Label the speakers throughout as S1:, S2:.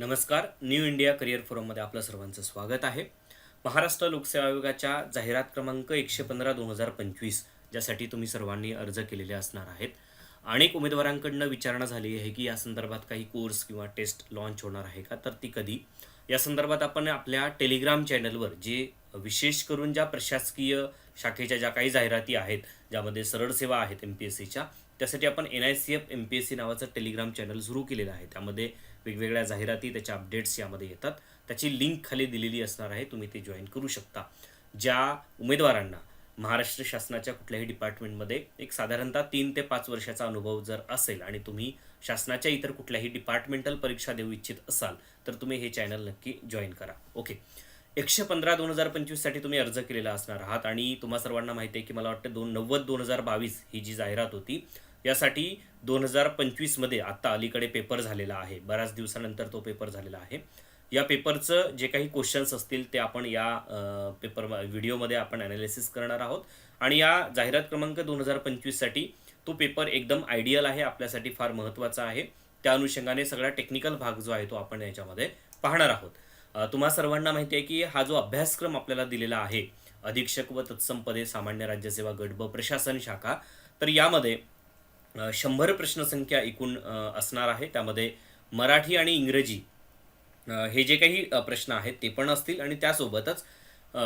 S1: नमस्कार new India career फोरममध्ये आपलं सर्वांचं स्वागत आहे. महाराष्ट्र लोकसेवा आयोगाच्या जाहिरात क्रमांक एकशे पंधरा दोन हजार पंचवीस ज्यासाठी तुम्ही सर्वांनी अर्ज केलेले असणार आहेत. अनेक उमेदवारांकडनं विचारणा झाली आहे की या संदर्भात काही कोर्स किंवा टेस्ट लॉन्च होणार आहे का? तर ती कधी? या संदर्भात आपण आपल्या टेलिग्राम चॅनलवर जे विशेष करून ज्या प्रशासकीय शाखेच्या ज्या काही जाहिराती आहेत ज्यामध्ये सरळ सेवा आहेत एम पी एस सीच्या त्यासाठी आपण N I C F M P S C नावाचं टेलिग्राम चॅनल सुरू केलेलं आहे. त्यामध्ये वेगवेगळ्या जाहिराती त्याच्या अपडेट्स यामध्ये येतात. त्याची लिंक खाली दिलेली असणार आहे. तुम्ही ते जॉईन करू शकता. ज्या उमेदवारांना महाराष्ट्र शासनाच्या कुठल्याही डिपार्टमेंटमध्ये एक साधारणतः तीन ते पाच वर्षाचा अनुभव जर असेल आणि तुम्ही शासनाच्या इतर कुठल्याही डिपार्टमेंटल परीक्षा देऊ इच्छित असाल तर तुम्ही हे चॅनल नक्की जॉईन करा. ओके एकशे पंधरा दोन हजार पंचवीससाठी तुम्ही अर्ज केलेला असणार आहात आणि तुम्हा सर्वांना माहिती आहे की मला वाटतं दोन नव्वद दोन हजार बावीस ही जी जाहिरात होती यासाठी दोन हजार पंचवीसमध्ये आत्ता अलीकडे पेपर झालेला आहे. बऱ्याच दिवसानंतर तो पेपर झालेला आहे. या पेपरचं जे काही क्वेश्चन्स असतील ते आपण या पेपर व्हिडिओमध्ये आपण ॲनालिसिस करणार आहोत. आणि या जाहिरात क्रमांक दोन हजार पंचवीससाठी तो पेपर एकदम आयडियल आहे आपल्यासाठी फार महत्त्वाचा आहे. त्या अनुषंगाने सगळा टेक्निकल भाग जो आहे तो आपण याच्यामध्ये पाहणार आहोत. तुम्हा सर्वांना माहिती आहे की हा जो अभ्यासक्रम आपल्याला दिलेला आहे अधीक्षक व तत्सम पदे सामान्य राज्यसेवा गट ब प्रशासन शाखा तर यामध्ये शंभर प्रश्नसंख्या एकूण असणार आहे. त्यामध्ये मराठी आणि इंग्रजी हे जे काही प्रश्न आहेत ते पण असतील आणि त्यासोबतच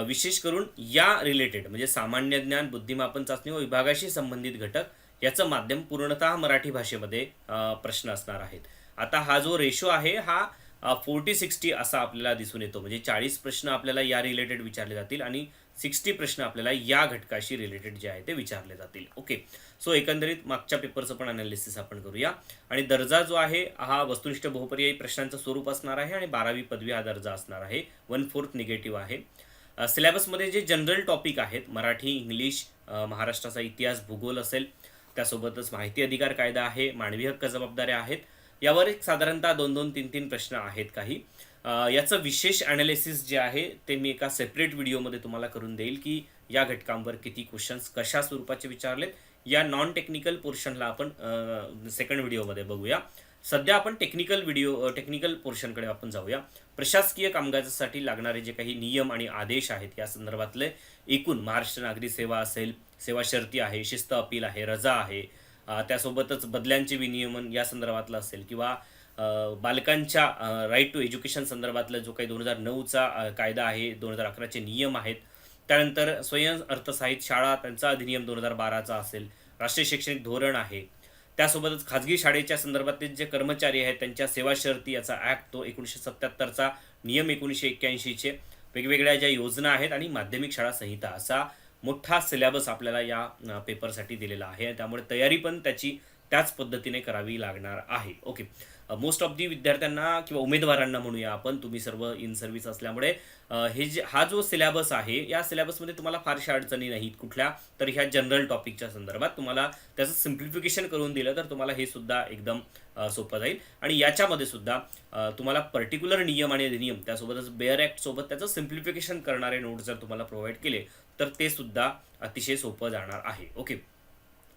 S1: विशेष करून या रिलेटेड म्हणजे सामान्य ज्ञान बुद्धिमापन चाचणी व विभागाशी संबंधित घटक याचं माध्यम पूर्णतः मराठी भाषेमध्ये प्रश्न असणार आहेत. आता हा जो रेशो आहे हा फोर्टी सिक्स्टी असा आपल्याला दिसून येतो. म्हणजे चाळीस प्रश्न आपल्याला या रिलेटेड विचारले जातील आणि सिक्स्टी प्रश्न आपल्याला या घटकाशी रिलेटेड जे आहे ते विचारले जातील. ओके सो एकंदरीत मागच्या पेपरचं पण अनालिसिस आपण करूया. आणि दर्जा जो आहे हा वस्तुनिष्ठ बहुपर्यायी प्रश्नांचं स्वरूप असणार आहे आणि बारावी पदवी हा दर्जा असणार आहे. वन फोर्थ निगेटिव्ह आहे. सिलेबसमध्ये जे जनरल टॉपिक आहेत मराठी इंग्लिश महाराष्ट्राचा इतिहास भूगोल असेल त्यासोबतच माहिती अधिकार कायदा आहे मानवी हक्क जबाबदाऱ्या आहेत. यावर एक साधारणतः दोन दोन तीन तीन प्रश्न आहेत काही. याचं विशेष ॲनालिसिस जे आहे ते मी एका सेपरेट व्हिडिओमध्ये तुम्हाला करून देईल की या घटकांवर किती क्वेश्चन्स कशा स्वरूपाचे विचारलेत या नॉन टेक्निकल पोर्शनला आपण सेकंड व्हिडिओमध्ये बघूया. सध्या आपण टेक्निकल व्हिडिओ टेक्निकल पोर्शनकडे आपण जाऊया. प्रशासकीय कामकाजासाठी लागणारे जे काही नियम आणि आदेश आहेत या संदर्भातले एकूण महाराष्ट्र नागरी सेवा असेल सेवा शर्ती आहे शिस्त अपील आहे रजा आहे त्यासोबतच बदल्यांचे विनियमन या संदर्भातलं असेल किंवा बालकांच्या राईट टू एज्युकेशन संदर्भातलं जो काही दोन हजार नऊचा कायदा आहे दोन हजार अकराचे नियम आहेत त्यानंतर स्वयं अर्थसाहित शाळा त्यांचा अधिनियम दोन हजार बाराचा असेल राष्ट्रीय शैक्षणिक धोरण आहे. त्यासोबतच खाजगी शाळेच्या संदर्भातले जे कर्मचारी आहेत त्यांच्या सेवा शर्ती याचा ॲक्ट तो एकोणीसशे सत्याहत्तरचा नियम एकोणीसशे एक्क्याऐंशीचे वेगवेगळ्या ज्या योजना आहेत आणि माध्यमिक शाळा संहिता असा मोठा सिलेबस आपल्याला या पेपरसाठी दिलेला आहे. त्यामुळे तयारी पण त्याची त्याच पद्धतीने करावी लागणार आहे. ओके मोस्ट ऑफ दी विद्यार्थ्यांना किंवा उमेदवारांना म्हणूया आपण तुम्ही सर्व इन सर्व्हिस असल्यामुळे हे जे हा जो सिलेबस आहे या सिलेबसमध्ये तुम्हाला फारशा अडचणी नाहीत कुठल्या तर ह्या जनरल टॉपिकच्या संदर्भात तुम्हाला त्याचं सिम्प्लिफिकेशन करून दिलं तर तुम्हाला हे सुद्धा एकदम सोपं जाईल. आणि याच्यामध्ये सुद्धा तुम्हाला पर्टिक्युलर नियम आणि अधिनियम त्यासोबतच बेअर ॲक्ट सोबत त्याचं सिम्प्लिफिकेशन करणारे नोट्स जर तुम्हाला प्रोव्हाइड केले तर ते सुद्धा अतिशय सोपं जाणार आहे. ओके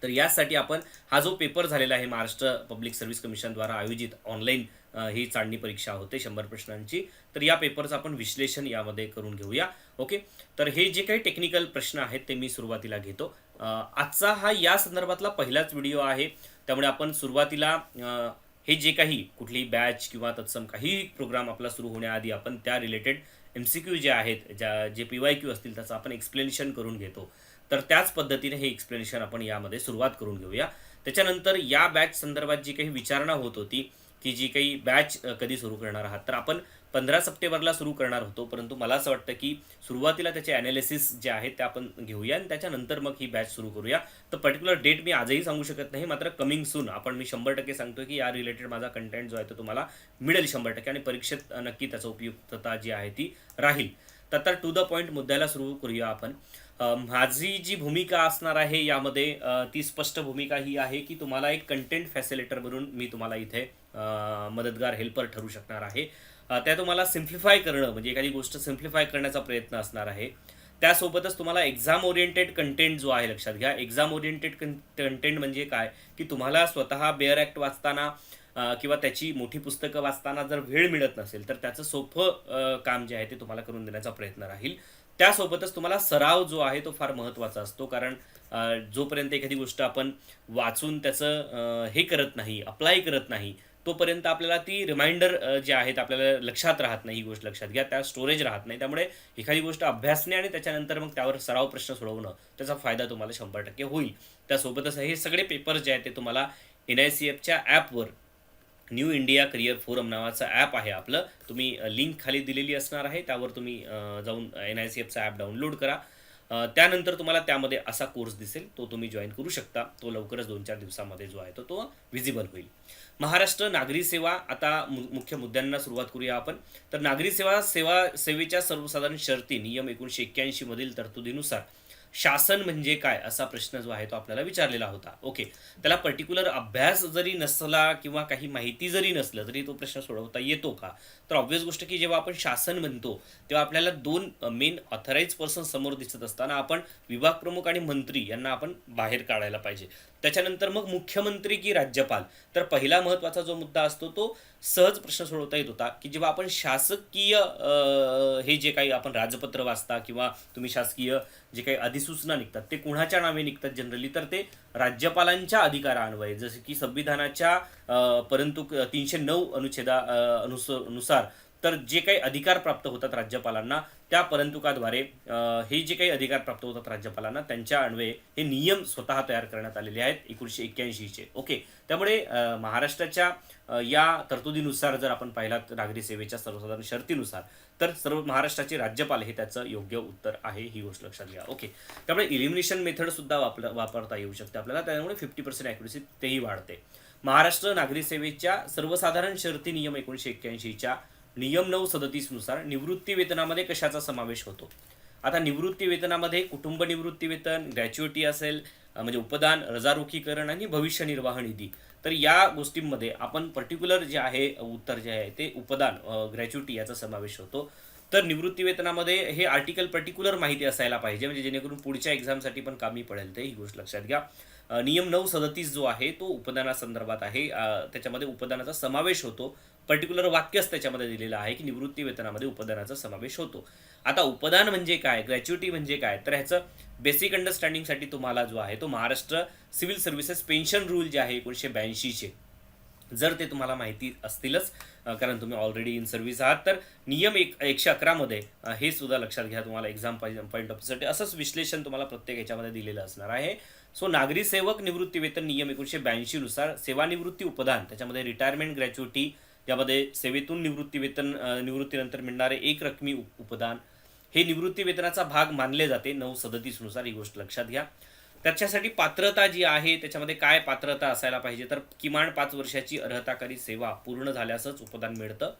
S1: तर यासाठी आपण हा जो पेपर झालेला आहे महाराष्ट्र पब्लिक सर्व्हिस कमिशनद्वारा आयोजित ऑनलाईन ही चांदणी परीक्षा होते शंभर प्रश्नांची तर या पेपरचं आपण विश्लेषण यामध्ये करून घेऊया. ओके? तर हे जे काही टेक्निकल प्रश्न आहेत ते मी सुरुवातीला घेतो. आजचा हा या संदर्भातला पहिलाच व्हिडिओ आहे. त्यामुळे आपण सुरुवातीला हे जे काही कुठली बॅच किंवा तत्सम काही प्रोग्राम आपला सुरू होण्याआधी आपण त्या रिलेटेड एम सी क्यू जे आहेत ज्या जे पी वाय क्यू असतील त्याचं आपण एक्सप्लेनेशन करून घेतो. तर त्याच पद्धतीने हे एक्सप्लेनेशन आपण यामध्ये सुरुवात करून घेऊया. त्याच्यानंतर या बॅच संदर्भात जी काही विचारणा होत होती की जी काही बॅच कधी सुरू करणार आहात तर आपण पंधरा सप्टेंबरला सुरू करणार होतो परंतु मला असं वाटतं की सुरुवातीला त्याचे ॲनालिसिस जे आहेत ते आपण घेऊया आणि त्याच्यानंतर मग ही बॅच सुरू करूया. तर पर्टिक्युलर डेट मी आजही सांगू शकत नाही मात्र कमिंग सून आपण मी शंभर टक्के सांगतो की या रिलेटेड माझा कंटेंट जो आहे तो तुम्हाला मिळेल शंभर टक्के आणि परीक्षेत नक्की त्याचा उपयुक्तता जी आहे ती राहील. तर आता टू द पॉईंट मुद्द्याला सुरू करूया आपण. माझी जी भूमिका असणार आहे यामध्ये ती स्पष्ट भूमिका ही आहे की तुम्हाला एक कंटेंट फॅसिलिटर म्हणून मी तुम्हाला इथे मदतगार हेल्पर ठरू शकणार आहे. त्या तुम्हाला सिम्प्लिफाय करणं म्हणजे एखादी गोष्ट सिम्प्लिफाय करण्याचा प्रयत्न असणार आहे. त्यासोबतच तुम्हाला एक्झाम ओरिएंटेड कंटेंट जो आहे लक्षात घ्या. एक्झाम ओरिएंटेड कंटेंट म्हणजे काय? की तुम्हाला स्वतः बेअर ॲक्ट वाचताना किंवा त्याची मोठी पुस्तकं वाचताना जर वेळ मिळत नसेल तर त्याचं सोपं काम जे आहे ते तुम्हाला करून देण्याचा प्रयत्न राहील. त्यासोबतच तुम्हाला सराव जो आहे तो फार महत्त्वाचा असतो. कारण जोपर्यंत एखादी गोष्ट आपण वाचून त्याचं हे करत नाही अप्लाय करत नाही तोपर्यंत आपल्याला ती रिमाइंडर जे आहेत आपल्याला लक्षात राहत नाही ही गोष्ट लक्षात घ्या. त्या स्टोरेज राहत नाही. त्यामुळे एखादी गोष्ट अभ्यासणे आणि त्याच्यानंतर मग त्यावर सराव प्रश्न सोडवणं त्याचा फायदा तुम्हाला शंभर टक्के होईल. त्यासोबतच हे सगळे पेपर्स जे आहेत ते तुम्हाला एन आय सी एफच्या ॲपवर न्यू इंडिया करिअर फोरम नावाचं ॲप आहे आपलं. तुम्ही लिंक खाली दिलेली असणार आहे. त्यावर तुम्ही जाऊन एन आय सी एफचा ॲप डाउनलोड करा. त्यानंतर तुम्हाला त्यामध्ये असा कोर्स दिसेल. तो तुम्ही जॉईन करू शकता. तो लवकरच दोन चार दिवसामध्ये जो आहे तो तो व्हिजिबल होईल. महाराष्ट्र नागरी सेवा आता मु मुख्य मुद्द्यांना सुरुवात करूया आपण. तर नागरी सेवा सेवा सेवेच्या सर्वसाधारण शर्ती नियम एकोणीशे एक्क्याऐंशी मधील तरतुदीनुसार शासन म्हणजे काय असा प्रश्न जो आहे तो आपल्याला विचारलेला होता. ओके त्याला पर्टिक्युलर अभ्यास जरी नसला किंवा काही माहिती जरी नसलं तरी तो प्रश्न सोडवता येतो का? तर ऑब्व्हियस गोष्ट की जेव्हा आपण शासन म्हणतो तेव्हा आपल्याला दोन मेन ऑथराईज पर्सन समोर दिसत असताना आपण विभाग प्रमुख आणि मंत्री यांना आपण बाहेर काढायला पाहिजे. त्याच्यानंतर मग मुख्यमंत्री की राज्यपाल. तर पहिला महत्त्वाचा जो मुद्दा असतो तो सहज प्रश्न सोडवता येत होता की जेव्हा आपण शासकीय हे जे काही आपण राजपत्र वाचता किंवा तुम्ही शासकीय जे काही अधिसूचना निघतात ते कुणाच्या नावे निघतात जनरली तर ते राज्यपालांच्या अधिकारान्वये. जसे की संविधानाच्या परंतु तीनशे नऊ अनुच्छेदा अनुसनुसार तर जे काही अधिकार प्राप्त होतात राज्यपालांना त्या परंतुकाद्वारे हे जे काही अधिकार प्राप्त होतात राज्यपालांना त्यांच्या अन्वये हे नियम स्वतः तयार करण्यात आलेले आहेत एकोणीसशे एक्क्याऐंशीचे. ओके. त्यामुळे महाराष्ट्राच्या या तरतुदीनुसार जर आपण पाहिलात नागरी सेवेच्या सर्वसाधारण शर्तीनुसार तर सर्व महाराष्ट्राचे राज्यपाल हे त्याचं योग्य उत्तर आहे ही गोष्ट लक्षात घ्या. ओके. त्यामुळे इलिमिनेशन मेथडसुद्धा वापर वापरता येऊ शकते आपल्याला त्यामुळे फिफ्टी पर्सेंट ॲक्युरेसी तेही वाढते. महाराष्ट्र नागरी सेवेच्या सर्वसाधारण शर्ती नियम एकोणीसशे एक्क्याऐंशीच्या नियम नऊ सदतीसनुसार निवृत्ती वेतनामध्ये कशाचा समावेश होतो? आता निवृत्ती वेतनामध्ये कुटुंब निवृत्ती वेतन ग्रॅच्युइटी असेल म्हणजे उपदान रजारोखीकरण आणि भविष्य निर्वाह निधी. तर या गोष्टींमध्ये आपण पर्टिक्युलर जे आहे उत्तर जे आहे ते उपदान ग्रॅच्युइटी याचा समावेश होतो. तर निवृत्ती वेतनामध्ये हे आर्टिकल पर्टिक्युलर माहिती असायला पाहिजे म्हणजे जेणेकरून पुढच्या एक्झामसाठी पण कामी पडेल ते ही गोष्ट लक्षात घ्या. नियम नऊ सदतीस जो आहे तो उपदानासंदर्भात आहे. त्याच्यामध्ये उपदानाचा समावेश होतो. पर्टिक्युलर वाक्यच त्याच्यामध्ये दिलेलं आहे की निवृत्ती वेतनामध्ये उपदानाचा समावेश होतो. आता उपदान म्हणजे काय? ग्रॅच्युटी म्हणजे काय? तर ह्याचं बेसिक अंडरस्टँडिंगसाठी तुम्हाला जो आहे तो Maharashtra civil services pension rule जे आहे एकोणीसशे ब्याऐंशीचे. जर ते तुम्हाला माहिती असतीलच कारण तुम्ही ऑलरेडी इन सर्व्हिस आहात तर नियम एक एकशे अकरामध्ये हे सुद्धा लक्षात घ्या. तुम्हाला एक्झाम पॉईंट ऑफसाठी असंच विश्लेषण तुम्हाला प्रत्येक याच्यामध्ये दिलेलं असणार आहे. सो नागरी सेवक निवृत्ती वेतन नियम एकोणीसशे ब्याऐंशीनुसार सेवानिवृत्ती उपदान त्याच्यामध्ये रिटायरमेंट ग्रॅच्युटी यामध्ये सेवेतून निवृत्ती वेतन निवृत्तीनंतर मिळणारे एक रकमी उपदान. हे निवृत्ती वेतनाचा भाग मानले जाते. नऊ सदतीसनुसार ही गोष्ट लक्षात घ्या. त्याच्यासाठी पात्रता जी आहे त्याच्यामध्ये काय पात्रता असायला पाहिजे? तर किमान पाच वर्षाची अर्हताकारी सेवा पूर्ण झाल्यासच उपदान मिळतं.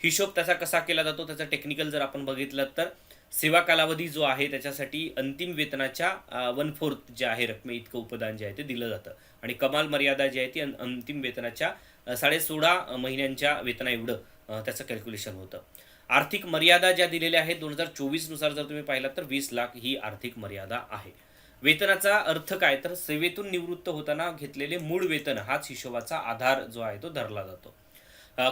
S1: हिशोब त्याचा कसा केला जातो? त्याचा टेक्निकल जर आपण बघितलं तर सेवा कालावधी जो आहे त्याच्यासाठी अंतिम वेतनाच्या वन फोर्थ जे आहे रकमे इतकं उपदान जे आहे ते दिलं जातं. आणि कमाल मर्यादा जी आहे ती अंतिम वेतनाच्या साडे सोळा महिन्यांच्या वेतना एवढं त्याचं कॅल्क्युलेशन होतं. आर्थिक मर्यादा ज्या दिलेल्या आहेत दोन हजार चोवीसनुसार जर तुम्ही पाहिलात तर वीस लाख ही आर्थिक मर्यादा आहे. वेतनाचा अर्थ काय? तर सेवेतून निवृत्त होताना घेतलेले मूळ वेतन हाच हिशोबाचा आधार जो आहे तो धरला जातो.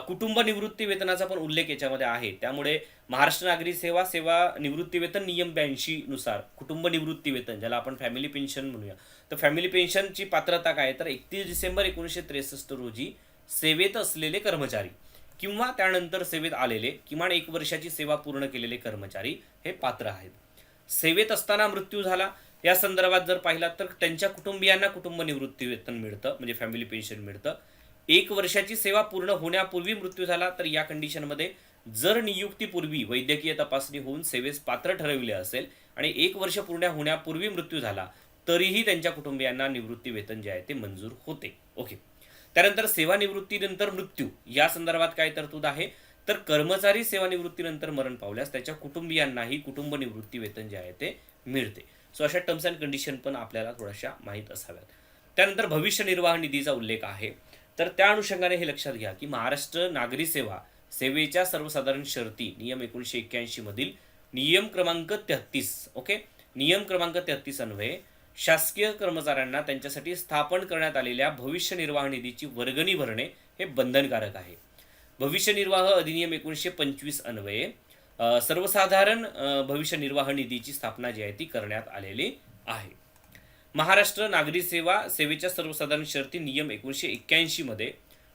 S1: कुटुंब निवृत्ती वेतनाचा पण उल्लेख याच्यामध्ये आहे. त्यामुळे महाराष्ट्र नागरी सेवा सेवा निवृत्ती वेतन नियम ब्याऐंशी नुसार कुटुंब निवृत्ती वेतन ज्याला आपण फॅमिली पेन्शन म्हणूया. तर फॅमिली पेन्शनची पात्रता काय? तर एकतीस डिसेंबर एकोणीसशे त्रेसष्ट रोजी सेवेत असलेले कर्मचारी किंवा त्यानंतर सेवेत आलेले किमान एक वर्षाची सेवा पूर्ण केलेले कर्मचारी हे पात्र आहेत. सेवेत असताना मृत्यू झाला. या संदर्भात जर पाहिला तर त्यांच्या कुटुंबियांना कुटुंब निवृत्ती वेतन मिळतं म्हणजे फॅमिली पेन्शन मिळतं. एक वर्षाची सेवा पूर्ण होण्यापूर्वी मृत्यू झाला तर या कंडिशनमध्ये जर नियुक्तीपूर्वी वैद्यकीय तपासणी होऊन सेवेस पात्र ठरविले असेल आणि एक वर्ष पूर्ण होण्यापूर्वी मृत्यू झाला तरीही त्यांच्या कुटुंबियांना निवृत्ती वेतन जे आहे ते मंजूर होते. ओके त्यानंतर सेवानिवृत्तीनंतर मृत्यू. या संदर्भात काय तरतूद आहे? तर कर्मचारी सेवानिवृत्तीनंतर मरण पावल्यास त्याच्या कुटुंबियांनाही कुटुंब निवृत्ती वेतन जे आहे ते मिळते. सो अशा टर्म्स अँड कंडिशन पण आपल्याला थोड्याशा माहीत असाव्यात. त्यानंतर भविष्य निर्वाह निधीचा उल्लेख आहे. तर त्या अनुषंगाने हे लक्षात घ्या की महाराष्ट्र नागरी सेवा सेवेच्या सर्वसाधारण शर्ती नियम एकोणीसशे एक्क्याऐंशी मधील नियम क्रमांक तेहतीस ओके नियम क्रमांक तेहतीस अन्वये शासकीय कर्मचाऱ्यांना त्यांच्यासाठी स्थापन करण्यात आलेल्या भविष्य निर्वाह निधीची वर्गणी भरणे हे बंधनकारक आहे. भविष्य निर्वाह अधिनियम एकोणीसशे पंचवीस अन्वये सर्वसाधारण भविष्य निर्वाह निधीची स्थापना जी आहे ती करण्यात आलेली आहे. महाराष्ट्र नागरी सेवा सेवेच्या सर्वसाधारण शर्ती नियम एकोणीसशे एक्क्याऐंशीमध्ये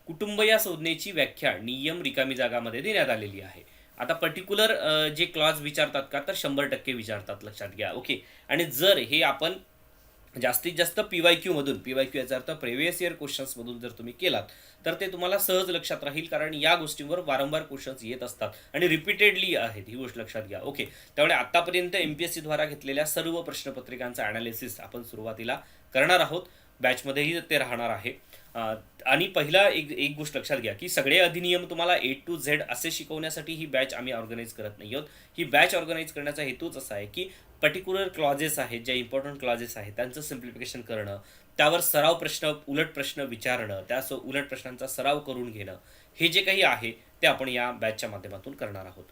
S1: कुटुंब या संज्ञेची व्याख्या नियम रिकामी जागामध्ये देण्यात आलेली आहे. आता पर्टिक्युलर जे क्लॉज विचारतात का तर शंभर टक्के विचारतात लक्षात घ्या. ओके आणि जर हे आपण जास्तीत जास्त पी वाय क्यूमधून पी वाय क्यू याचा अर्थ प्रेवियस इयर क्वेश्चन्समधून जर तुम्ही केलात तर ते तुम्हाला सहज लक्षात राहील कारण या गोष्टींवर वारंवार क्वेश्चन्स येत असतात आणि रिपीटेडली आहेत ही गोष्ट लक्षात घ्या. ओके त्यामुळे आतापर्यंत एस द्वारा घेतलेल्या सर्व प्रश्नपत्रिकांचा अनालिसिस आपण सुरुवातीला करणार आहोत. बॅचमध्येही ते राहणार आहे. आणि पहिला एक एक गोष्ट लक्षात घ्या की सगळे अधिनियम तुम्हाला ए टू झेड असे शिकवण्यासाठी ही बॅच आम्ही ऑर्गनाईज करत नाही आहोत. ही बॅच ऑर्गनाईज करण्याचा हेतूच असा आहे की पर्टिक्युलर क्लॉजेस आहेत ज्या इम्पॉर्टंट क्लॉजेस आहेत त्यांचं सिम्प्लिफिकेशन करणं त्यावर सराव प्रश्न उलट प्रश्न विचारणं त्या उलट प्रश्नांचा सराव करून घेणं हे जे काही आहे ते आपण या बॅचच्या माध्यमातून करणार आहोत.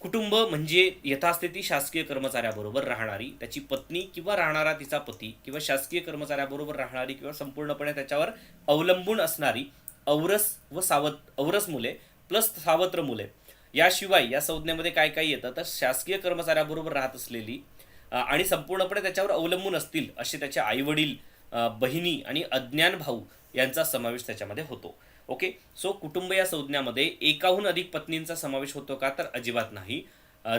S1: कुटुंब म्हणजे यथास्थिती शासकीय कर्मचाऱ्याबरोबर राहणारी त्याची पत्नी किंवा राहणारा तिचा पती किंवा शासकीय कर्मचाऱ्याबरोबर राहणारी किंवा संपूर्णपणे त्याच्यावर अवलंबून असणारी औरस व सावत औरस मुले प्लस सावत्र मुले याशिवाय या संज्ञेमध्ये काय काय येतं? तर शासकीय कर्मचाऱ्याबरोबर राहत असलेली आणि संपूर्णपणे त्याच्यावर अवलंबून असतील असे त्याचे आईवडील बहिणी आणि अज्ञान भाऊ यांचा समावेश त्याच्यामध्ये होतो. ओके? सो कुटुंब या संज्ञामध्ये एकाहून अधिक पत्नींचा समावेश होतो का? तर अजिबात नाही.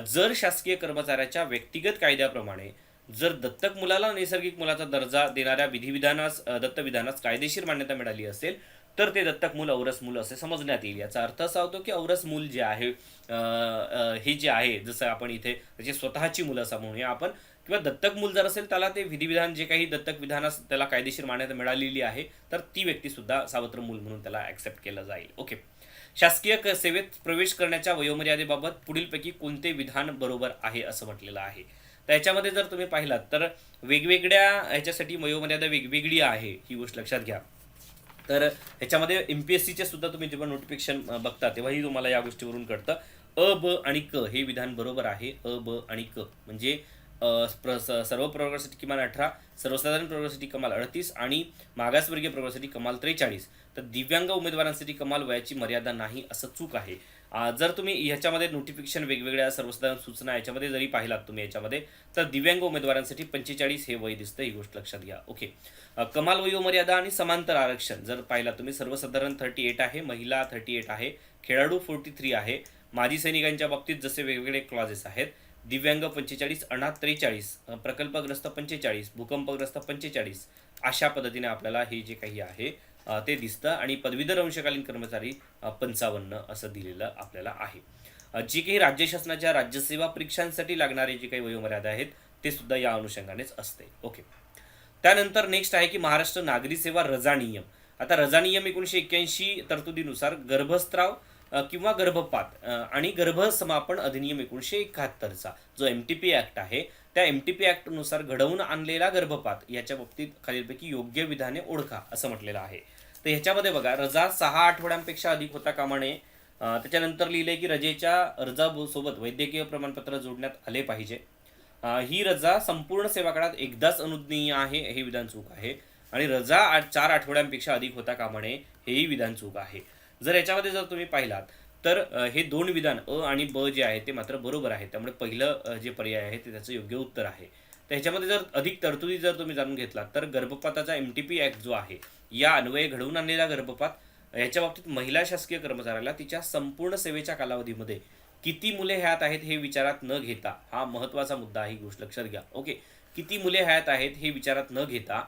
S1: जर शासकीय कर्मचाऱ्याच्या व्यक्तिगत कायद्याप्रमाणे जर दत्तक मुलाला नैसर्गिक मुलाचा दर्जा देणाऱ्या विधिविधानास दत्तविधानास कायदेशीर मान्यता मिळाली असेल तर ते दत्तक मूल औरस मूल असे समजण्यात येईल. याचा अर्थ असा होतो की औरस मूल जे आहे हे जे आहे जसं आपण इथे त्याची स्वतःची मुलं असं म्हणूया आपण किंवा दत्तक मूल जर असेल त्याला ते विधिविधान जे काही दत्तक विधानास त्याला कायदेशीर मान्यता मिळालेली आहे तर ती व्यक्ती सुद्धा सावत्र मूल म्हणून त्याला ऍक्सेप्ट केलं जाईल. ओके शासकीय सेवेत प्रवेश करण्याच्या वयोमर्यादेबाबत पुढीलपैकी कोणते विधान बरोबर आहे असं म्हटलेलं आहे? त्याच्यामध्ये जर तुम्ही पाहिलात तर वेगवेगळ्या ह्याच्यासाठी वयोमर्यादा वेगवेगळी आहे ही गोष्ट लक्षात घ्या. तर ह्याच्यामध्ये एम पी एस सीचे सुद्धा तुम्ही जेव्हा नोटिफिकेशन बघता तेव्हाही तुम्हाला या गोष्टीवरून कळतं. अ ब आणि क हे विधान बरोबर आहे. अ ब आणि क. म्हणजे प्र- सर्व प्रवर्गासाठी किमान अठरा सर्वसाधारण प्रवर्गासाठी कमाल अडतीस आणि मागासवर्गीय प्रवर्गासाठी कमाल त्रेचाळीस. तर दिव्यांग उमेदवारांसाठी कमाल वयाची मर्यादा नाही असं चूक आहे. जर तुम्ही ह्याच्यामध्ये नोटिफिकेशन वेगवेगळ्या सर्वसाधारण सूचना याच्यामध्ये जरी पाहिलात तुम्ही याच्यामध्ये तर दिव्यांग उमेदवारांसाठी पंचेचाळीस हे वय दिसतं ही गोष्ट लक्षात घ्या. ओके कमाल वयोमर्यादा आणि समांतर आरक्षण जर पाहिला तुम्ही सर्वसाधारण थर्टी एट आहे महिला थर्टी एट आहे खेळाडू फोर्टी थ्री आहे माजी सैनिकांच्या बाबतीत जसे वेगवेगळे क्लॉजेस आहेत दिव्यांग पंचेचाळीस अनाथ त्रेचाळीस प्रकल्पग्रस्त पंचेचाळीस भूकंपग्रस्त पंचेचाळीस अशा पद्धतीने आपल्याला हे जे काही आहे ते दिसतं आणि पदवीधर अंशकालीन कर्मचारी पंचावन्न असं दिलेलं आपल्याला आहे. जी काही राज्य शासनाच्या राज्यसेवा परीक्षांसाठी लागणारे जे काही वयोमर्यादा आहेत ते सुद्धा या अनुषंगानेच असते. ओके त्यानंतर नेक्स्ट आहे की महाराष्ट्र नागरी सेवा रजा नियम आता रजा नियम एकोणीशे एक्क्याऐंशी तरतुदीनुसार गर्भस्त्राव किंवा गर्भपात आणि गर्भसमापन अधिनियम एकोणीशे एकाहत्तरचा जो एम टी पी ॲक्ट आहे त्या एम टी पी ॲक्टनुसार घडवून आणलेला गर्भपात याच्या बाबतीत खालीलपैकी योग्य विधाने ओळखा असं म्हटलेलं आहे. तर ह्याच्यामध्ये बघा रजा सहा आठवड्यांपेक्षा अधिक होता कामा नये त्याच्यानंतर लिहिले की रजेच्या अर्जासोबत वैद्यकीय प्रमाणपत्र जोडण्यात आले पाहिजे. ही रजा संपूर्ण सेवा काळात एकदाच अनुज्ञेय आहे हे विधान चूक आहे. आणि रजा आठ चार आठवड्यांपेक्षा अधिक होता कामा नये हेही विधान चूक आहे. जर याच्यामध्ये जर तुम्ही पाहिलात तर हे दोन विधान अ आणि ब जे आहे ते मात्र बरोबर आहे. त्यामुळे पहिलं जे पर्याय आहे ते त्याचं योग्य उत्तर आहे. तर ह्याच्यामध्ये जर अधिक तरतुदी जर तुम्ही जाणून घेतला तर गर्भपाताचा एम टी पी ॲक्ट जो आहे या अन्वये घडवून आणलेला गर्भपात याच्या बाबतीत महिला शासकीय कर्मचाऱ्याला तिच्या संपूर्ण सेवेच्या कालावधीमध्ये किती मुले ह्यात आहेत हे विचारात न घेता हा महत्त्वाचा मुद्दा ही गोष्ट लक्षात घ्या. ओके? किती मुले हयात आहेत हे विचारात न घेता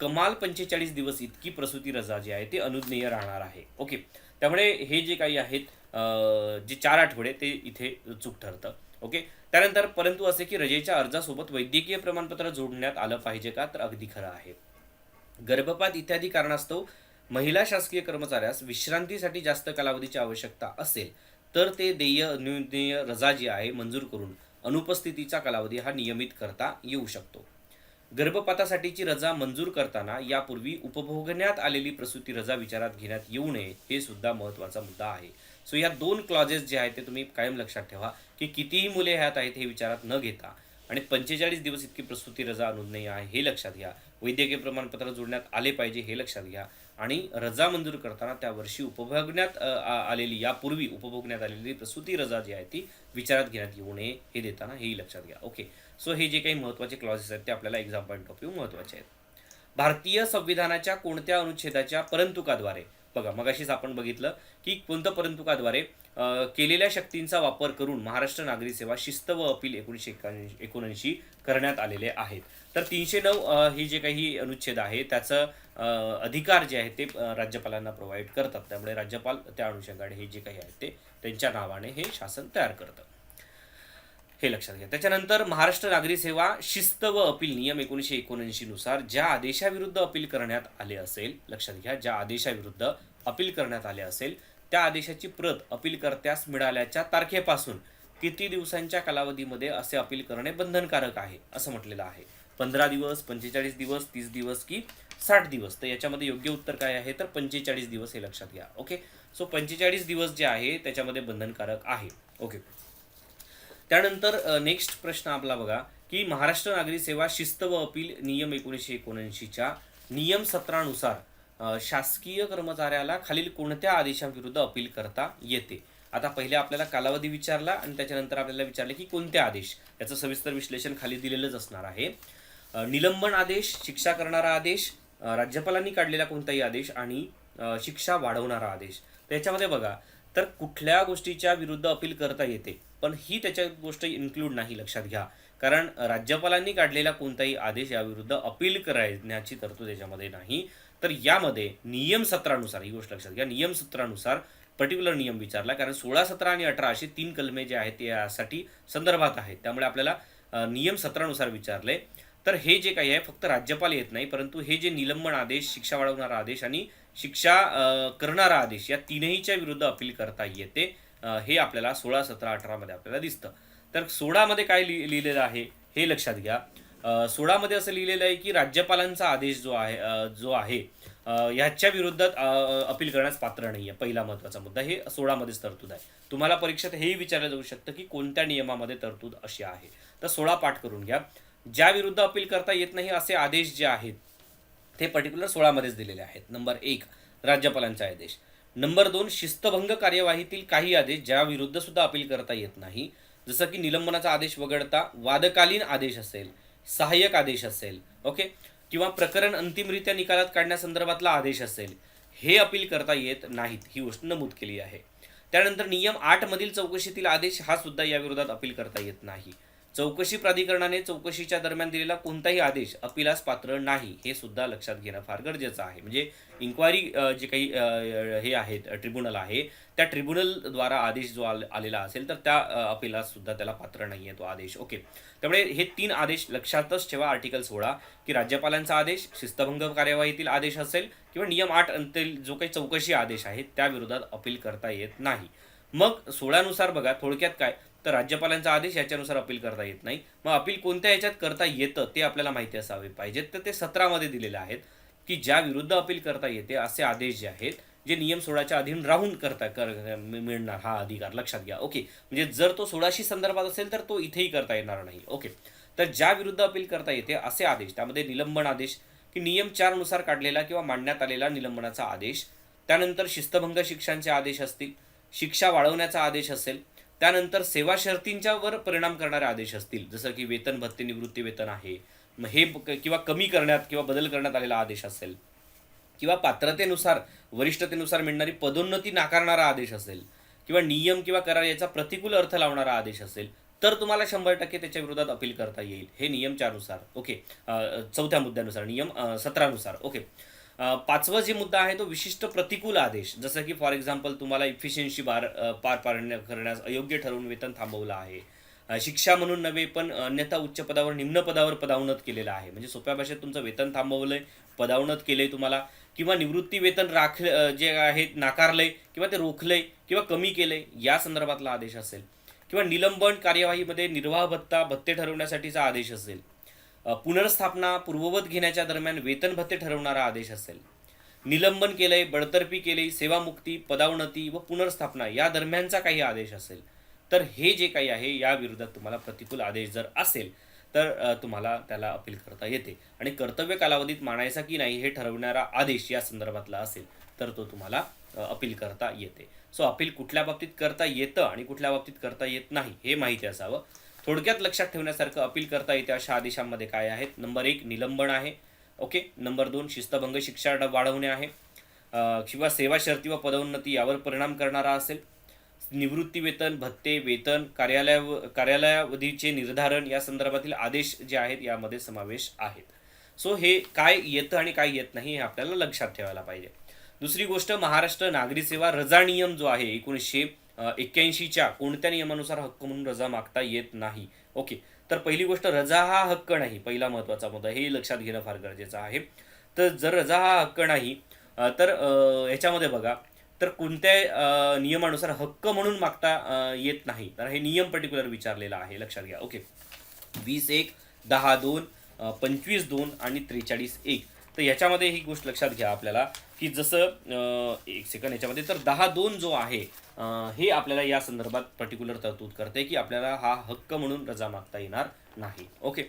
S1: कमाल पंचेचाळीस दिवस इतकी प्रसूती रजा जी आहे ते अनुज्ञेय राहणार आहे. ओके? त्यामुळे हे जे काही आहेत जे चार आठवडे ते इथे चूक ठरतं. ओके? त्यानंतर परंतु असे की रजेच्या अर्जासोबत वैद्यकीय प्रमाणपत्र जोडण्यात आलं पाहिजे का? तर अगदी खरं आहे. गर्भपात इत्यादी कारणास्तव महिला शासकीय कर्मचाऱ्यास विश्रांतीसाठी जास्त कालावधीची आवश्यकता असेल तर ते देय अनुदेय रजा जी आहे मंजूर करून अनुपस्थितीचा कालावधी हा नियमित करता येऊ शकतो. गर्भपातासाठीची रजा मंजूर करताना यापूर्वी उपभोगण्यात आलेली प्रसूती रजा विचारात घेण्यात येऊ नये हे सुद्धा महत्त्वाचा मुद्दा आहे. सो या दोन क्लॉजेस जे आहेत ते तुम्ही कायम लक्षात ठेवा की कितीही मुले ह्यात आहेत हे विचारात न घेता. आणि पंचेचाळीस दिवस इतकी प्रसूती रजा अनुज्ञेय आहे हे लक्षात घ्या. वैद्यकीय प्रमाणपत्र जोडण्यात आले पाहिजे हे लक्षात घ्या. आणि रजा मंजूर करताना त्या वर्षी उपभोगण्यात आलेली यापूर्वी उपभोगण्यात आलेली प्रसूती रजा जी आहे ती विचारात घेण्यात येऊ नये हे देताना हेही लक्षात घ्या. ओके सो हे जे काही महत्त्वाचे क्लॉजेस आहेत ते आपल्याला एक्झाम पॉईंट ऑफ व्ह्यू महत्त्वाचे आहेत. भारतीय संविधानाच्या कोणत्या अनुच्छेदाच्या परंतुकाद्वारे बघा मगाशीच आपण बघितलं की कोणतं परंतुकाद्वारे केलेल्या शक्तींचा वापर करून महाराष्ट्र नागरी सेवा शिस्त व अपील एकोणीसशे एकोणऐंशी एकोणऐंशी करण्यात आलेले आहेत. तर तीनशे नऊ हे जे काही अनुच्छेद आहे त्याचं अधिकार जे आहे ते राज्यपालांना प्रोव्हाइड करतात. त्यामुळे राज्यपाल त्या अनुषंगाने हे जे काही आहे ते त्यांच्या नावाने हे शासन तयार करतं. हे लक्षात घ्या. त्याच्यानंतर महाराष्ट्र नागरी सेवा शिस्त व अपील नियम एकोणीसशे एकोणऐंशी नुसार ज्या आदेशाविरुद्ध अपील करण्यात आले असेल लक्षात घ्या ज्या आदेशाविरुद्ध अपील करण्यात आले असेल त्या आदेशाची प्रत अपीलकर्त्यास मिळाल्याच्या तारखेपासून किती दिवसांच्या कालावधीमध्ये असे अपील करणे बंधनकारक आहे असं म्हटलेलं आहे. पंधरा दिवस पंचेचाळीस दिवस तीस दिवस की साठ दिवस तर याच्यामध्ये योग्य उत्तर काय आहे? तर पंचेचाळीस दिवस हे लक्षात घ्या ओके? सो पंचेचाळीस दिवस जे आहे त्याच्यामध्ये बंधनकारक आहे ओके? त्यानंतर नेक्स्ट प्रश्न आपला बघा की महाराष्ट्र नागरी सेवा शिस्त व अपील नियम एकोणीसशे एकोणऐंशीच्या नियम सत्रानुसार शासकीय कर्मचाऱ्याला खालील कोणत्या आदेशांविरुद्ध अपील करता येते? आता पहिले आपल्याला कालावधी विचारला आणि त्याच्यानंतर आपल्याला विचारले की कोणते आदेश? याचं सविस्तर विश्लेषण खाली दिलेलंच असणार आहे. निलंबन आदेश शिक्षा करणारा आदेश राज्यपालांनी काढलेला कोणताही आदेश आणि शिक्षा वाढवणारा आदेश. त्याच्यामध्ये बघा तर कुठल्या गोष्टीच्या विरुद्ध अपील करता येते? पण ही त्याच्या गोष्ट इन्क्लूड नाही लक्षात घ्या. कारण राज्यपालांनी काढलेला कोणताही आदेश याविरुद्ध अपील करण्याची तरतूद याच्यामध्ये नाही. तर यामध्ये नियम सत्रानुसार ही गोष्ट लक्षात घ्या नियम सत्रानुसार पर्टिक्युलर नियम विचारला. कारण सोळा सतरा आणि अठरा असे तीन कलमे जे आहेत यासाठी संदर्भात आहेत. त्यामुळे आपल्याला नियम सत्रानुसार विचारले. तर हे जे काही आहे फक्त राज्यपाल येत नाही परंतु हे जे निलंबन आदेश शिक्षा वाढवणारा आदेश आणि शिक्षा करणारा आदेश या तीनहीच्या विरुद्ध अपील करता येते. हे आपल्याला सोळा सतरा अठरामध्ये आपल्याला दिसतं. तर सोळामध्ये काय लि लिहिलेलं आहे हे लक्षात घ्या. सोळामध्ये असं लिहिलेलं आहे की राज्यपालांचा आदेश जो आहे जो आहे ह्याच्या विरुद्ध अपील करण्यास पात्र नाही आहे पहिला महत्त्वाचा मुद्दा हे सोळामध्येच तरतूद आहे. तुम्हाला परीक्षेत हेही विचारलं जाऊ शकतं की कोणत्या नियमामध्ये तरतूद अशी आहे. तर सोळा पाठ करून घ्या. ज्या विरुद्ध अपील करता येत नाही असे आदेश जे आहेत ते पर्टिक्युलर सोळामध्येच दिलेले आहेत. नंबर एक राज्यपालांचा आदेश. नंबर दोन शिस्तभंग कार्यवाहीतील काही आदेश ज्याविरुद्ध सुद्धा अपील करता येत नाही. जसं की निलंबनाचा आदेश वगळता वादकालीन आदेश असेल सहाय्यक आदेश असेल ओके? किंवा प्रकरण अंतिमरित्या निकालात काढण्यासंदर्भातला आदेश असेल हे अपील करता येत नाहीत ही गोष्ट नमूद केली आहे. त्यानंतर नियम आठमधील चौकशीतील आदेश हा सुद्धा याविरोधात अपील करता येत नाही. चौकशी प्राधिकरणाने चौकशीच्या दरम्यान दिलेला कोणताही आदेश अपिलास पात्र नाही हे सुद्धा लक्षात घेणं फार गरजेचं आहे. म्हणजे इन्क्वायरी जे काही हे आहेत ट्रिब्युनल आहे त्या ट्रिब्युनलद्वारा आदेश जो आल- आलेला असेल तर त्या अपिलास सुद्धा त्याला पात्र नाही आहे तो आदेश. ओके. त्यामुळे हे तीन आदेश लक्षातच ठेवा आर्टिकल सोळा की राज्यपालांचा आदेश शिस्तभंग कार्यवाहीतील आदेश असेल किंवा नियम आठ अंतील जो काही चौकशी आदेश आहे त्या विरोधात अपील करता येत नाही. मग सोळानुसार बघा थोडक्यात काय? तर राज्यपालांचा आदेश याच्यानुसार अपील करता येत नाही. मग अपील कोणत्या याच्यात करता येतं ते आपल्याला माहिती असावे पाहिजेत. तर ते सतरामध्ये दिलेले आहेत की ज्या विरुद्ध अपील करता येते असे आदेश जे आहेत जे नियम सोळाच्या अधीन राहून करता कर मिळणार हा अधिकार. लक्षात घ्या. ओके. म्हणजे जर तो सोळाशी संदर्भात असेल तर तो इथेही करता येणार नाही. ओके. तर ज्या विरुद्ध अपील करता येते असे आदेश त्यामध्ये निलंबन आदेश की नियम चारनुसार काढलेला किंवा मांडण्यात आलेला निलंबनाचा आदेश त्यानंतर शिस्तभंग शिक्षांचे आदेश असतील शिक्षा वाढवण्याचा आदेश असेल त्यानंतर सेवा शर्तींच्यावर परिणाम करणारे आदेश असतील. जसं की वेतन भत्ते निवृत्ती वेतन आहे. मग हे किंवा कमी करण्यात किंवा बदल करण्यात आलेला आदेश असेल. किंवा पात्रतेनुसार वरिष्ठतेनुसार मिळणारी पदोन्नती नाकारणारा आदेश असेल. किंवा नियम किंवा करार याचा प्रतिकूल अर्थ लावणारा आदेश असेल. तर तुम्हाला शंभर टक्के त्याच्या विरोधात अपील करता येईल. हे नियम चारनुसार ओके. चौथ्या मुद्द्यानुसार. नियम सतरानुसार. ओके. पाचवा जे मुद्दा आहे तो विशिष्ट प्रतिकूल आदेश. जसं की फॉर एक्झाम्पल तुम्हाला इफिशियन्सी बार पार पाडण्या करण्यास अयोग्य ठरवून वेतन थांबवलं आहे. शिक्षा म्हणून नव्हे पण अन्यथा उच्च पदावर निम्न पदावर पदावनत केलेलं आहे. म्हणजे सोप्या भाषेत तुमचं वेतन थांबवलंय पदावनत केलंय तुम्हाला किंवा निवृत्ती वेतन राख जे आहे नाकारलंय किंवा ते रोखलंय किंवा कमी केलंय या संदर्भातला आदेश असेल. किंवा निलंबन कार्यवाहीमध्ये निर्वाह भत्ता भत्ते ठरवण्यासाठीचा आदेश असेल. पुनर्स्थापना पूर्ववत घेण्याच्या दरम्यान वेतन भत्ते ठरवणारा आदेश असेल. निलंबन केलंय बडतर्फी केले सेवामुक्ती पदावनती व पुनर्स्थापना या दरम्यानचा काही आदेश असेल. तर हे जे काही आहे या विरोधात तुम्हाला प्रतिकूल आदेश जर असेल तर तुम्हाला त्याला अपील करता येते. आणि कर्तव्य कालावधीत मानायचा की नाही हे ठरवणारा आदेश या संदर्भातला असेल तर तो तुम्हाला अपील करता येते. सो अपील कुठल्या बाबतीत करता येतं आणि कुठल्या बाबतीत करता येत नाही हे माहिती असावं. थोडक्यात लक्षात ठेवण्यासारखं अपील करता येते अशा आदेशांमध्ये काय आहेत? नंबर एक निलंबन आहे. ओके? नंबर दोन शिस्तभंग शिक्षा वाढवणे आहे. किंवा सेवा शर्ती व पदोन्नती यावर परिणाम करणारा असेल. निवृत्ती वेतन भत्ते वेतन कार्यालय कार्यालयावधीचे निर्धारण या संदर्भातील आदेश जे आहेत यामध्ये समावेश आहेत. सो हे काय येतं आणि काय येत नाही हे आपल्याला लक्षात ठेवायला पाहिजे. दुसरी गोष्ट महाराष्ट्र नागरी सेवा रजा नियम जो आहे एकोणीसशे एक्क्याऐंशीच्या कोणत्या नियमानुसार हक्क म्हणून रजा मागता येत नाही. ओके. तर पहिली गोष्ट रजा हा हक्क नाही. पहिला महत्त्वाचा मुद्दा हे लक्षात घेणं फार गरजेचं आहे. तर जर रजा हा हक्क नाही तर ह्याच्यामध्ये याच्यामध्ये बघा तर कोणत्या नियमानुसार हक्क म्हणून मागता येत नाही. तर हे नियम पर्टिक्युलर विचारलेला आहे. लक्षात घ्या. ओके. वीस एक दहा दोन पंचवीस दोन आणि त्रेचाळीस एक. तर याच्यामध्ये ही गोष्ट लक्षात घ्या आपल्याला की जसं एक सेकंड याच्यामध्ये तर दहा दोन जो आहे हे आपल्याला या संदर्भात पर्टिक्युलर तरतूद करते की आपल्याला हा हक्क म्हणून रजा मागता येणार नाही. ओके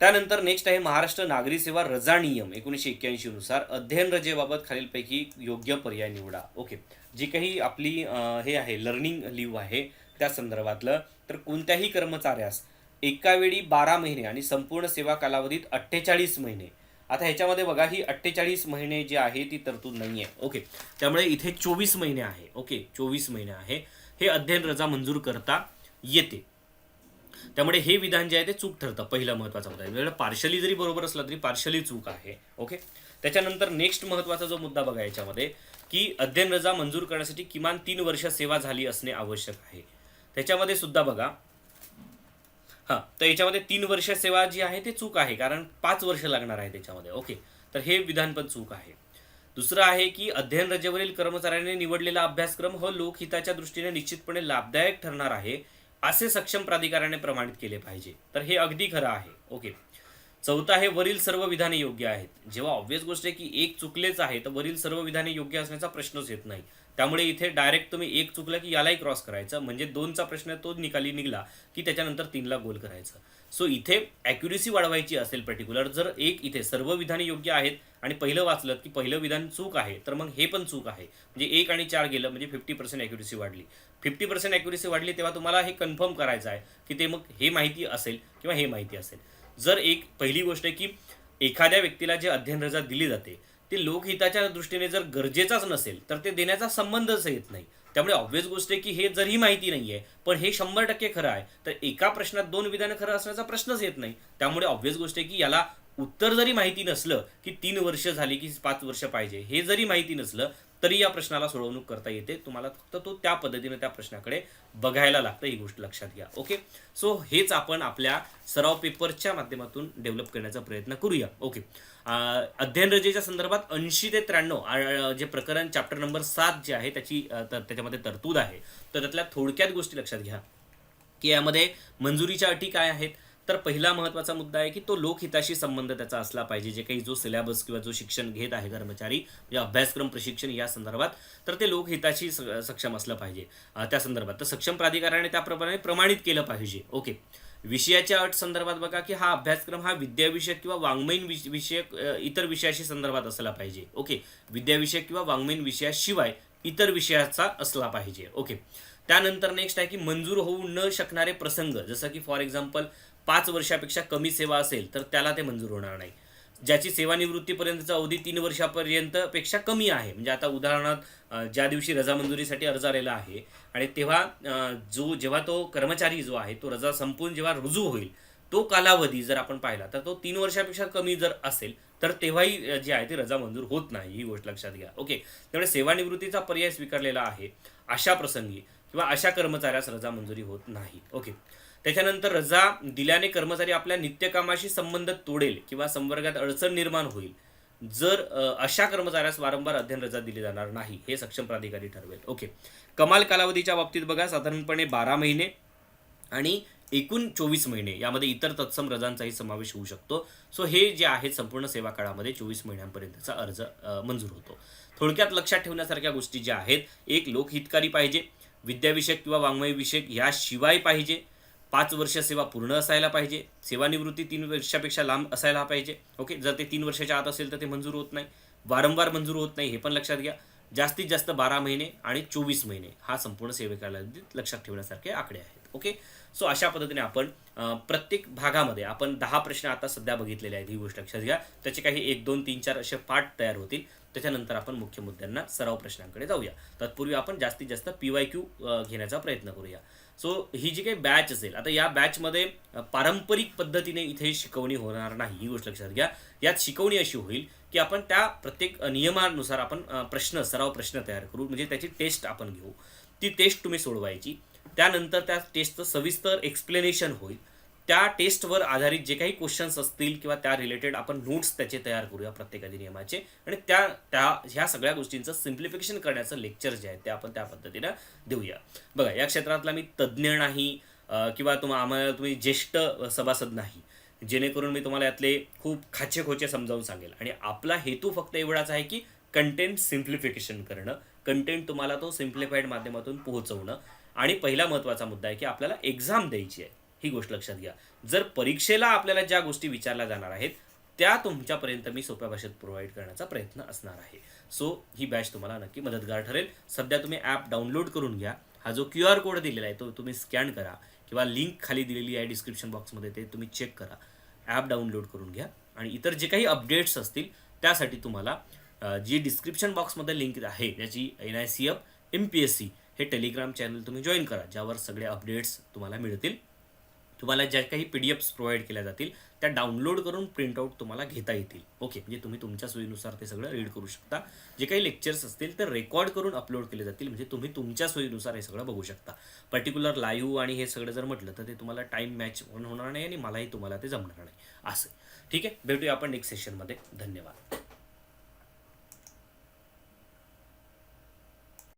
S1: त्यानंतर नेक्स्ट आहे महाराष्ट्र नागरी सेवा रजा नियम एकोणीसशे एक्क्याऐंशी नुसार अध्ययन रजेबाबत खालीलपैकी योग्य पर्याय निवडा. ओके जी काही आपली हे आहे लर्निंग लिव्ह आहे त्या संदर्भातलं तर कोणत्याही कर्मचाऱ्यास एका वेळी बारा महिने आणि संपूर्ण सेवा कालावधीत अठ्ठेचाळीस महिने आता ह्याच्यामध्ये बघा ही अठ्ठेचाळीस महिने जी आहे ती तरतूद नाही आहे ओके. त्यामुळे इथे चोवीस महिने आहे. ओके चोवीस महिने आहे. हे अध्ययन रजा मंजूर करता येते. त्यामुळे हे विधान जे आहे ते चूक ठरतं. पहिला महत्त्वाचा मुद्दा. आहे पार्शली जरी बरोबर असला तरी पार्शली चूक आहे. ओके. त्याच्यानंतर नेक्स्ट महत्त्वाचा जो मुद्दा बघा याच्यामध्ये की अध्ययन रजा मंजूर करण्यासाठी किमान तीन वर्ष सेवा झाली असणे आवश्यक आहे. त्याच्यामध्ये सुद्धा बघा हां तर याच्यामध्ये तीन वर्ष सेवा जी आहे ते चूक आहे कारण पाच वर्ष लागणार आहे त्याच्यामध्ये. ओके तर हे विधान पण चूक आहे. दुसरं आहे की अध्ययन रजेवरील कर्मचाऱ्याने निवडलेला अभ्यासक्रम हा लोकहिताच्या दृष्टीने निश्चितपणे लाभदायक ठरणार आहे असे सक्षम प्राधिकाराने प्रमाणित केले पाहिजे. तर हे अगदी खरं आहे. ओके चौथा आहे वरील सर्व विधाने योग्य आहेत. जेव्हा ऑब्विस गोष्ट आहे की एक चुकलेच आहे तर वरील सर्व विधाने योग्य असण्याचा प्रश्नच येत नाही. त्यामुळे इथे डायरेक्ट तुम्ही एक चुकलं की यालाही क्रॉस करायचं. म्हणजे दोनचा प्रश्न तो निकाली निघला की त्याच्यानंतर तीनला गोल करायचं. सो इथे ॲक्युरेसी वाढवायची असेल पर्टिक्युलर जर एक इथे सर्व विधाने योग्य आहेत आणि पहिलं वाचलं की पहिलं विधान चूक आहे तर मग हे पण चूक आहे. म्हणजे एक आणि चार गेलं म्हणजे फिफ्टी पर्सेंट ॲक्युरेसी वाढली. फिफ्टी पर्सेंट ॲक्युरेसी वाढली तेव्हा तुम्हाला हे कन्फर्म करायचं आहे की ते मग हे माहिती असेल किंवा हे माहिती असेल. जर एक पहिली गोष्ट आहे की एखाद्या व्यक्तीला जे अध्ययन रजा दिली जाते ते लोकहिताच्या दृष्टीने जर गरजेचाच नसेल तर ते देण्याचा संबंधच येत नाही. त्यामुळे ऑब्व्हियस गोष्ट आहे की हे जरी माहिती नाही आहे पण हे शंभर टक्के खरं आहे. तर एका प्रश्नात दोन विधानं खरं असण्याचा प्रश्नच येत नाही. त्यामुळे ऑब्व्हियस गोष्ट आहे की याला उत्तर जरी माहिती नसलं की तीन वर्ष झाली की पाच वर्ष पाहिजे हे जरी माहिती नसलं तरी या प्रश्नाला सोडवणूक करता येते. तुम्हाला फक्त तो त्या पद्धतीने त्या प्रश्नाकडे बघायला लागतं ही गोष्ट लक्षात घ्या. ओके सो हेच आपण आपल्या सराव पेपरच्या माध्यमातून डेव्हलप करण्याचा प्रयत्न करूया. ओके अध्ययन रजेच्या संदर्भात ऐंशी ते त्र्याण्णव जे प्रकरण चॅप्टर नंबर सात जे आहे त्याची तर त्याच्यामध्ये तरतूद आहे. तर त्यातल्या थोडक्यात गोष्टी लक्षात घ्या. की यामध्ये मंजुरीच्या अटी काय आहेत? तर पहिला महत्त्वाचा मुद्दा आहे की तो लोकहिताशी संबंध त्याचा असला पाहिजे. जे काही जो सिलेबस किंवा जो शिक्षण घेत आहे कर्मचारी म्हणजे अभ्यासक्रम प्रशिक्षण या संदर्भात तर ते लोकहिताशी सक्षम असलं पाहिजे. त्या संदर्भात. तर सक्षम प्राधिकाराने त्याप्रमाणे प्रमाणित केलं पाहिजे. ओके विषयाच्या अट संदर्भात बघा की हा अभ्यासक्रम हा विद्याविषयक किंवा वाङ्मयीन विष- विषयक इतर विषयाशी संदर्भात असला पाहिजे. ओके विद्याविषयक किंवा वाङ्मयीन विषयाशिवाय इतर विषयाचा असला पाहिजे. ओके त्यानंतर नेक्स्ट आहे की मंजूर होऊ न शकणारे प्रसंग. जसं की फॉर एक्झाम्पल पाच वर्षापेक्षा कमी सेवा असेल तर त्याला ते मंजूर होणार नाही. ज्याची सेवानिवृत्तीपर्यंतचा अवधी तीन वर्षापर्यंत पेक्षा कमी आहे. म्हणजे आता उदाहरणार्थ ज्या दिवशी रजा मंजुरीसाठी अर्ज आलेला आहे आणि तेव्हा जो जेव्हा तो कर्मचारी जो आहे तो रजा संपून जेव्हा रुजू होईल तो कालावधी जर आपण पाहिला तर तो तीन वर्षापेक्षा कमी जर असेल तर तेव्हाही जी आहे ती रजा मंजूर होत नाही ही गोष्ट लक्षात घ्या. ओके? त्यामुळे सेवानिवृत्तीचा पर्याय स्वीकारलेला आहे अशा प्रसंगी किंवा अशा कर्मचाऱ्यास रजा मंजुरी होत नाही. ओके? त्याच्यानंतर रजा दिल्याने कर्मचारी आपल्या नित्यकामाशी संबंध तोडेल किंवा संवर्गात अडचण निर्माण होईल जर अशा कर्मचाऱ्यास वारंवार अध्ययन रजा दिली जाणार नाही हे सक्षम प्राधिकारी ठरवेल. ओके. कमाल कालावधीच्या बाबतीत बघा साधारणपणे बारा महिने आणि एकूण चोवीस महिने यामध्ये इतर तत्सम रजांचाही समावेश होऊ शकतो. सो हे जे आहेत संपूर्ण सेवा काळामध्ये चोवीस महिन्यांपर्यंतचा अर्ज मंजूर होतो. थोडक्यात लक्षात ठेवण्यासारख्या गोष्टी ज्या आहेत एक लोकहितकारी पाहिजे विद्याविषयक किंवा वाङ्मयविषयक याशिवाय पाहिजे पाच वर्ष सेवा पूर्ण असायला पाहिजे. सेवानिवृत्ती तीन वर्षापेक्षा लांब असायला पाहिजे. ओके जर ते तीन वर्षाच्या आत असेल तर ते मंजूर होत नाही. वारंवार मंजूर होत नाही हे पण लक्षात घ्या. जास्तीत जास्त बारा महिने आणि चोवीस महिने हा संपूर्ण सेवेकालावधीत लक्षात ठेवण्यासारखे आकडे आहेत. ओके सो अशा पद्धतीने आपण प्रत्येक भागामध्ये आपण दहा प्रश्न आता सध्या बघितलेले आहेत ही गोष्ट लक्षात घ्या. त्याचे काही एक दोन तीन चार असे पाठ तयार होतील. त्याच्यानंतर आपण मुख्य मुद्द्यांना सराव प्रश्नांकडे जाऊया. तत्पूर्वी आपण जास्तीत जास्त पी वाय क्यू घेण्याचा प्रयत्न करूया. सो ही जी काही बॅच असेल आता या बॅचमध्ये पारंपरिक पद्धतीने इथे शिकवणी होणार नाही ही गोष्ट लक्षात घ्या. यात शिकवणी अशी होईल की आपण त्या प्रत्येक नियमानुसार आपण प्रश्न सराव प्रश्न तयार करू. म्हणजे त्याची टेस्ट आपण घेऊ. ती टेस्ट तुम्ही सोडवायची. त्यानंतर त्या टेस्टचं सविस्तर एक्सप्लेनेशन होईल. त्या टेस्टवर आधारित जे काही क्वेश्चन्स असतील किंवा त्या रिलेटेड आपण नोट्स त्याचे तयार करूया प्रत्येक अधिनियमाचे आणि त्या त्या ह्या सगळ्या गोष्टींचं सिम्प्लिफिकेशन करण्याचं लेक्चर जे आहे ते आपण त्या पद्धतीनं देऊया. बघा या क्षेत्रातला मी तज्ज्ञ नाही किंवा तुम्हा आम्हाला तुम्ही ज्येष्ठ सभासद नाही. जेणेकरून मी तुम्हाला यातले खूप खाचे खोचे समजावून सांगेल. आणि आपला हेतू फक्त एवढाच आहे की कंटेंट सिम्प्लिफिकेशन करणं. कंटेंट तुम्हाला तो सिम्प्लिफाईड माध्यमातून पोहोचवणं. आणि पहिला महत्त्वाचा मुद्दा आहे की आपल्याला एक्झाम द्यायची आहे. ही गोष्ट लक्षात घ्या. जर परीक्षेला आपल्याला ज्या गोष्टी विचारल्या जाणार आहेत त्या तुमच्यापर्यंत मी सोप्या भाषेत प्रोव्हाइड करण्याचा प्रयत्न असणार आहे. सो ही बॅच तुम्हाला नक्की मदतगार ठरेल. सध्या तुम्ही ॲप डाउनलोड करून घ्या. हा जो क्यू आर कोड दिलेला आहे तो तुम्ही स्कॅन करा किंवा लिंक खाली दिलेली आहे डिस्क्रिप्शन बॉक्समध्ये ते तुम्ही चेक करा. ॲप डाउनलोड करून घ्या. आणि इतर जे काही अपडेट्स असतील त्यासाठी तुम्हाला जी डिस्क्रिप्शन बॉक्समध्ये लिंक आहे त्याची N I C F M P S C हे टेलिग्राम चॅनल तुम्ही जॉईन करा ज्यावर सगळे अपडेट्स तुम्हाला मिळतील. तुम्हाला ज्या काही पी डी एफ्स प्रोव्हाइड केल्या जातील त्या डाउनलोड करून प्रिंटआउट तुम्हाला घेता येतील. ओके म्हणजे तुम्ही तुमच्या सोयीनुसार ते सगळं रीड करू शकता. जे काही लेक्चर्स असतील ते रेकॉर्ड करून अपलोड केले जातील. म्हणजे तुम्ही तुमच्या सोयीनुसार हे सगळं बघू शकता. पर्टिक्युलर लाईव्ह आणि हे सगळं जर म्हटलं तर ते तुम्हाला टाईम मॅच होणार नाही आणि मलाही तुम्हाला ते जमणार नाही. असं ठीक आहे? भेटूया आपण नेक्स्ट सेशनमध्ये धन्यवाद.